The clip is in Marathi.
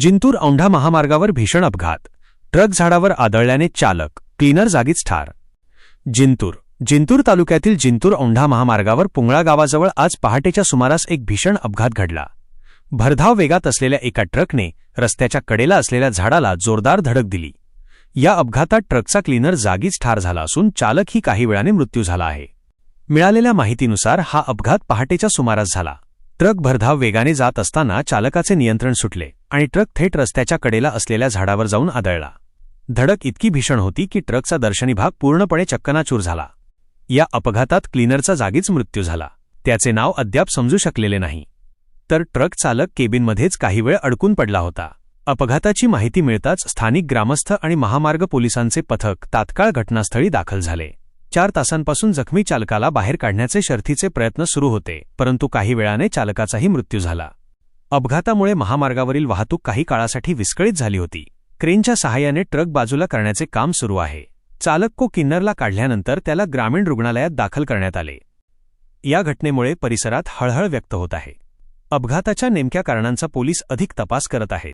जिंतूर औंढा महामार्गावर भीषण अपघात. ट्रक झाडावर आदळल्याने चालक क्लीनर जागीच ठार. जिंतूर जिंतूर तालुक्यातील जिंतूर औंढा महामार्गावर पुंगळा गावाजवळ आज पहाटेच्या सुमारास एक भीषण अपघात घडला. भरधाव वेगात असलेल्या एका ट्रकने रस्त्याच्या कडेला असलेल्या झाडाला जोरदार धडक दिली. या अपघातात ट्रकचा क्लीनर जागीच ठार झाला असून चालक ही काही वेळाने मृत्यू झाला आहे. मिळालेल्या माहितीनुसार हा अपघात पहाटेच्या सुमारास झाला. ट्रक भरधाव वेगाने जात असताना चालकाचे नियंत्रण सुटले आणि ट्रक थेट रस्त्याच्या कडेला असलेल्या झाडावर जाऊन आदळला. धडक इतकी भीषण होती की ट्रकचा दर्शनी भाग पूर्णपणे चक्कनाचूर झाला. या अपघातात क्लीनरचा जागीच मृत्यू झाला. त्याचे नाव अद्याप समजू शकलेले नाही. तर ट्रक चालक केबिनमध्येच काही वेळ अडकून पडला होता. अपघाताची माहिती मिळताच स्थानिक ग्रामस्थ आणि महामार्ग पोलिसांचे पथक तात्काळ घटनास्थळी दाखल झाले. चार तासांपासून जखमी चालकाला बाहेर काढण्याचे शर्थीचे प्रयत्न सुरू होते परंतु काही वेळाने चालकाचाही मृत्यू झाला. अपघातामुळे महामार्गावरील वाहतूक काही काळासाठी विस्कळीत झाली होती. क्रेनच्या सहाय्याने ट्रक बाजूला करण्याचे काम सुरू आहे. चालक को किन्नरला काढल्यानंतर त्याला ग्रामीण रुग्णालयात दाखल करण्यात आले. या घटनेमुळे परिसरात हळहळ व्यक्त होत आहे. अपघाताच्या नेमक्या कारणांचा पोलीस अधिक तपास करत आहेत.